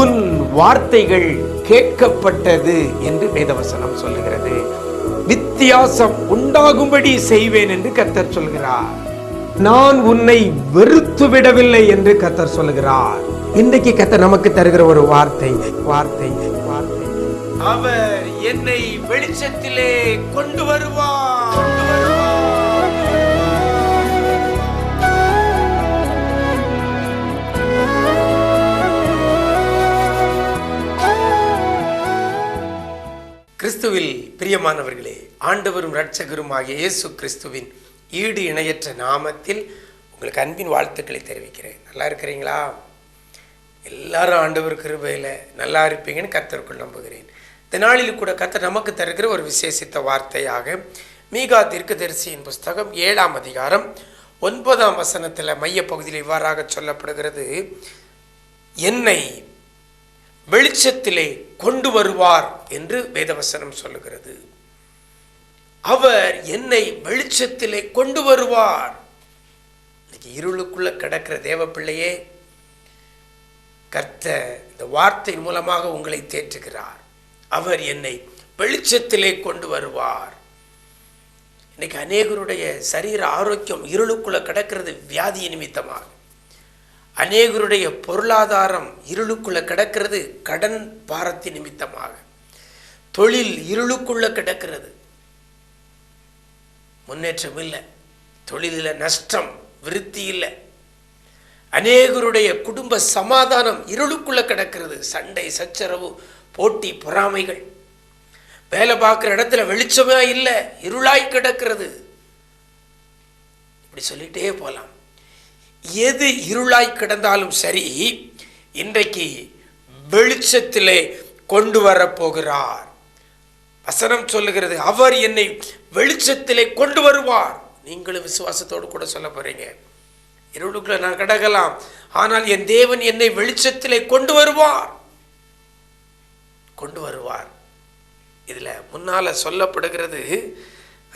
உன் வார்த்தைகள் கேட்கப்பட்டது என்று வேதவசனம் சொல்லுகிறது. வித்தியாசம் உண்டாகும்படி செய்வேன் என்று கத்தர் சொல்கிறார். நான் உன்னை வெறுத்து விடவில்லை என்று கத்தர் சொல்கிறார். இன்றைக்கு கத்தர் நமக்கு தருகிற ஒரு வார்த்தை வார்த்தை வார்த்தை. அவர் என்னை வெளிச்சத்திலே கொண்டு கொண்டு வருவார். கிறிஸ்துவில் பிரியமானவர்களே ஆண்டவரும் இரட்சகரும் ஆகிய இயேசு கிறிஸ்துவின் ஈடு இணையற்ற நாமத்தில் உங்களுக்கு அன்பின் வாழ்த்துக்களை தெரிவிக்கிறேன். நல்லா இருக்கிறீங்களா? எல்லாரும் ஆண்டவர் கிருபையில் நல்லா இருப்பீங்கன்னு கத்தருக்குள் நம்புகிறேன். இந்த நாளில் கூட கத்தர் நமக்கு தருகிற ஒரு விசேஷித்த வார்த்தையாக மீகா தீர்க்கதரிசியின் புஸ்தகம் ஏழாம் அதிகாரம் ஒன்பதாம் வசனத்தில் மையப்பகுதியில் இவ்வாறாக சொல்லப்படுகிறது. என்னை வெளிச்சத்திலே கொண்டு வருவார் என்று வேதவசனம் சொல்லுகிறது. அவர் என்னை வெளிச்சத்திலே கொண்டு வருவார். இன்னைக்கு இருளுக்குள்ள கிடக்கிற தேவ பிள்ளையே கர்த்த இந்த வார்த்தை மூலமாக உங்களை தேற்றுகிறார். அவர் என்னை வெளிச்சத்திலே கொண்டு வருவார். இன்னைக்கு அநேகருடைய சரீர ஆரோக்கியம் இருளுக்குள்ள கிடக்கிறது வியாதி நிமித்தமாக. அநேகருடைய பொருளாதாரம் இருளுக்குள்ளே கிடக்கிறது கடன் பாரத்தி நிமித்தமாக. தொழில் இருளுக்குள்ளே கிடக்கிறது. முன்னேற்றம் இல்லை. தொழிலில் நஷ்டம் விருத்தி இல்லை. அநேகருடைய குடும்ப சமாதானம் இருளுக்குள்ளே கிடக்கிறது. சண்டை சச்சரவு போட்டி பொறாமைகள். வேலை பார்க்குற இடத்துல வெளிச்சமே இல்லை இருளாய் கிடக்கிறது. இப்படி சொல்லிட்டே போகலாம் எது இருளாய் கிடந்தாலும் சரி இன்றைக்கு வெளிச்சத்திலே கொண்டு வரப் போகிறார் வசனம் சொல்லுகிறது அவர் என்னை வெளிச்சத்திலே கொண்டு வருவார். நீங்களும் விசுவாசத்தோடு கூட சொல்ல போறீங்க. இருளுக்குள்ள நான் கிடக்கலாம் ஆனால் என் தேவன் என்னை வெளிச்சத்திலே கொண்டு வருவார். கொண்டு வருவார். இதில் முன்னால் சொல்லப்படுகிறது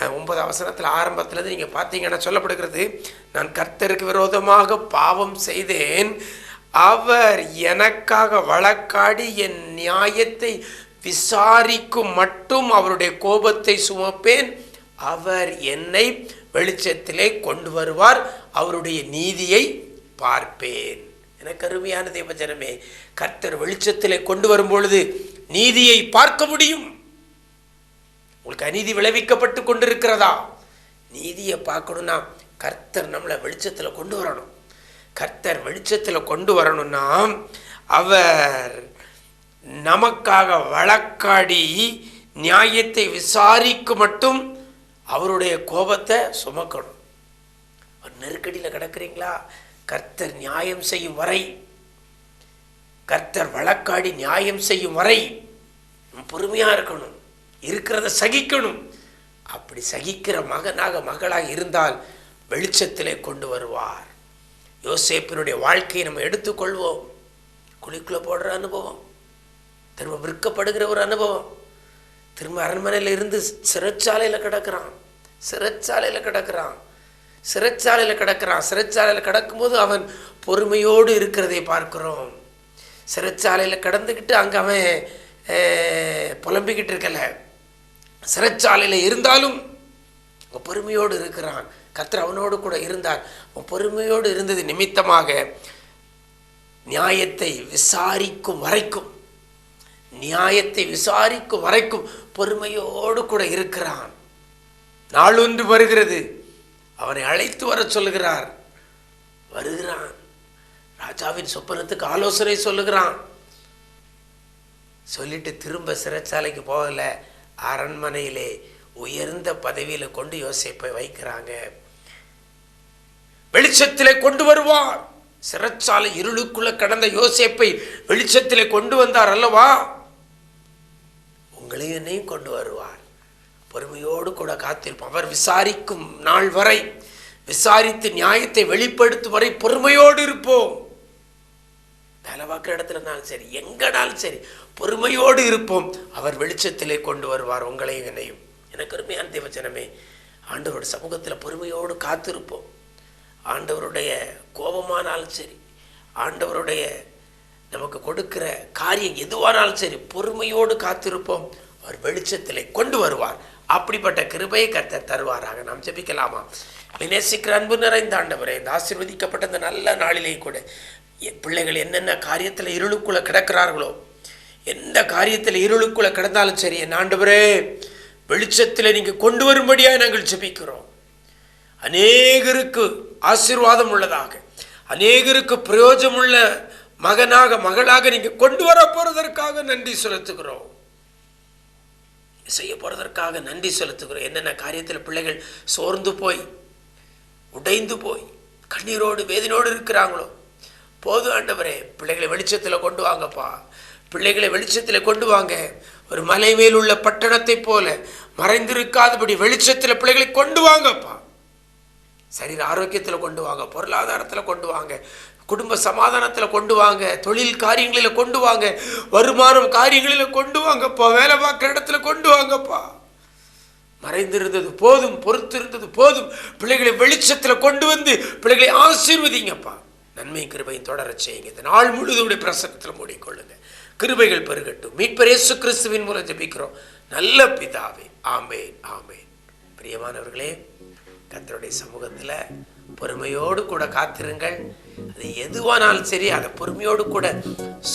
ஒன்பது அவசரத்தில் ஆரம்பத்தில் நீங்கள் பார்த்தீங்கன்னா சொல்லப்படுகிறது நான் கர்த்தருக்கு விரோதமாக பாவம் செய்தேன். அவர் எனக்காக வழக்காடி என் நியாயத்தை விசாரிக்கும் மட்டும் அவருடைய கோபத்தை சுமப்பேன். அவர் என்னை வெளிச்சத்திலே கொண்டு வருவார் அவருடைய நீதியை பார்ப்பேன். எனக்கு அருமையான தேவஜனமே கர்த்தர் வெளிச்சத்திலே கொண்டு வரும் பொழுது நீதியை பார்க்க முடியும். உங்களுக்கு அநீதி விளைவிக்கப்பட்டு கொண்டிருக்கிறதா? நீதியை பார்க்கணும்னா கர்த்தர் நம்மளை வெளிச்சத்தில் கொண்டு வரணும். கர்த்தர் வெளிச்சத்தில் கொண்டு வரணும்னா அவர் நமக்காக வழக்காடி நியாயத்தை விசாரிக்க மட்டும் அவருடைய கோபத்தை சுமக்கணும். ஒரு நெருக்கடியில் கிடக்குறீங்களா? கர்த்தர் நியாயம் செய்யும் வரை கர்த்தர் வழக்காடி நியாயம் செய்யும் வரை பொறுமையாக இருக்கணும். இருக்கிறத சகிக்கணும். அப்படி சகிக்கிற மகனாக மகளாக இருந்தால் வெளிச்சத்திலே கொண்டு வருவார். யோசேப்பினுடைய வாழ்க்கையை நம்ம எடுத்துக்கொள்வோம். குழிக்குள்ளே போடுற அனுபவம் திரும்ப விற்கப்படுகிற ஒரு அனுபவம். திரும்ப அரண்மனையில் இருந்து சிறைச்சாலையில் கிடக்கிறான். சிறைச்சாலையில் கிடக்கிறான். சிறைச்சாலையில் கிடக்கிறான். சிறைச்சாலையில் கிடக்கும்போது அவன் பொறுமையோடு இருக்கிறதை பார்க்கிறோம். சிறைச்சாலையில் கிடந்துக்கிட்டு அங்கே அவன் புலம்பிக்கிட்டு இருக்கல. சிறைச்சாலையில் இருந்தாலும் அவன் பொறுமையோடு இருக்கிறான். கத்தர் அவனோடு கூட இருந்தார். அவன் பொறுமையோடு இருந்தது நிமித்தமாக நியாயத்தை விசாரிக்கும் வரைக்கும் நியாயத்தை விசாரிக்கும் வரைக்கும் பொறுமையோடு கூட இருக்கிறான். நாளொன்று வருகிறது. அவனை அழைத்து வர சொல்லுகிறார். வருகிறான். ராஜாவின் சொப்பனத்துக்கு ஆலோசனை சொல்லுகிறான். சொல்லிட்டு திரும்ப சிறைச்சாலைக்கு போகல. அரண்மனையிலே உயர்ந்த பதவியில கொண்டு யோசேப்பை வைக்கிறாங்க. வெளிச்சத்திலே கொண்டு வருவார். சிறைச்சாலை இருளுக்குள்ள கடந்த யோசேப்பை வெளிச்சத்திலே கொண்டு வந்தார் அல்லவா? உங்களையும் என்னையும் கொண்டு வருவார். பொறுமையோடு கூட காத்திருப்போம். அவர் விசாரிக்கும் நாள் வரை விசாரித்து நியாயத்தை வெளிப்படுத்தும் வரை பொறுமையோடு இருப்போம். வேலை பார்க்குற இடத்துலனாலும் சரி எங்கனாலும் சரி பொறுமையோடு இருப்போம். அவர் வெளிச்சத்திலே கொண்டு வருவார் உங்களையும் என்னையும். எனக்கு அருமையான தேவச்சனமே ஆண்டவரோட சமூகத்தில் பொறுமையோடு காத்திருப்போம். ஆண்டவருடைய கோபமானாலும் சரி ஆண்டவருடைய நமக்கு கொடுக்கிற காரியம் எதுவானாலும் சரி பொறுமையோடு காத்திருப்போம். அவர் வெளிச்சத்திலே கொண்டு வருவார். அப்படிப்பட்ட கிருபையை கர்த்தர் தருவாராக. நாம் ஜெபிக்கலாமா? வினேசிக்கிற அன்பு நிறைந்த ஆண்டவரே இந்த ஆசிர்வதிக்கப்பட்ட இந்த நல்ல நாளிலே கூட பிள்ளைகள் என்னென்ன காரியத்தில் இருளுக்குள்ளே கிடக்கிறார்களோ எந்த காரியத்தில் இருளுக்குள்ளே கிடந்தாலும் சரி என் ஆண்டவரே வெளிச்சத்தில் நீங்கள் கொண்டு வரும்படியாக நாங்கள் ஜெபிக்கிறோம். அநேகருக்கு ஆசீர்வாதம் உள்ளதாக அநேகருக்கு பிரயோஜனமுள்ள மகனாக மகளாக நீங்கள் கொண்டு வர போகிறதற்காக நன்றி செலுத்துகிறோம். செய்ய போகிறதற்காக நன்றி செலுத்துகிறோம். என்னென்ன காரியத்தில் பிள்ளைகள் சோர்ந்து போய் உடைந்து போய் கண்ணீரோடு வேதனோடு இருக்கிறாங்களோ போது ஆண்டவரே பிள்ளைகளை வெளிச்சத்தில் கொண்டு வாங்கப்பா. பிள்ளைகளை வெளிச்சத்தில் கொண்டு வாங்க. ஒரு மலை மேல் உள்ள பட்டணத்தை போல மறைந்திருக்காதபடி வெளிச்சத்தில் பிள்ளைகளை கொண்டு வாங்கப்பா. சரீர ஆரோக்கியத்தில் கொண்டு வாங்க பொருளாதாரத்தில் கொண்டு வாங்க குடும்ப சமாதானத்தில் கொண்டு வாங்க தொழில் காரியங்களில் கொண்டு வாங்க வருமானம் காரியங்களில் கொண்டு வாங்கப்பா வேலை பார்க்குற இடத்துல கொண்டு வாங்கப்பா. மறைந்திருந்தது போதும் பொறுத்திருந்தது போதும். பிள்ளைகளை வெளிச்சத்தில் கொண்டு வந்து பிள்ளைகளை ஆசீர்வதிங்கப்பா. நன்மை கிருபையும் தொடரச் செய்யுங்க. இந்த நாள் முழுதுடைய பிரசனத்தில் மூடிக்கொள்ளுங்க. கிருபைகள் பெருகட்டும். மீட்பரேசு கிறிஸ்துவின் மூலம் ஜபிக்கிறோம். நல்ல பிதாவே. ஆமேன் ஆமேன். பிரியமானவர்களே கர்த்தருடைய சமூகத்தில் பொறுமையோடு கூட காத்திருங்கள். அது எதுவானாலும் சரி அதை பொறுமையோடு கூட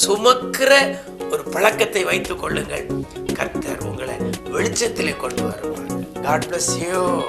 சுமக்கிற ஒரு பழக்கத்தை வைத்துக் கொள்ளுங்கள். கர்த்தர் உங்களை வெளிச்சத்திலே கொண்டு வருவார். God bless you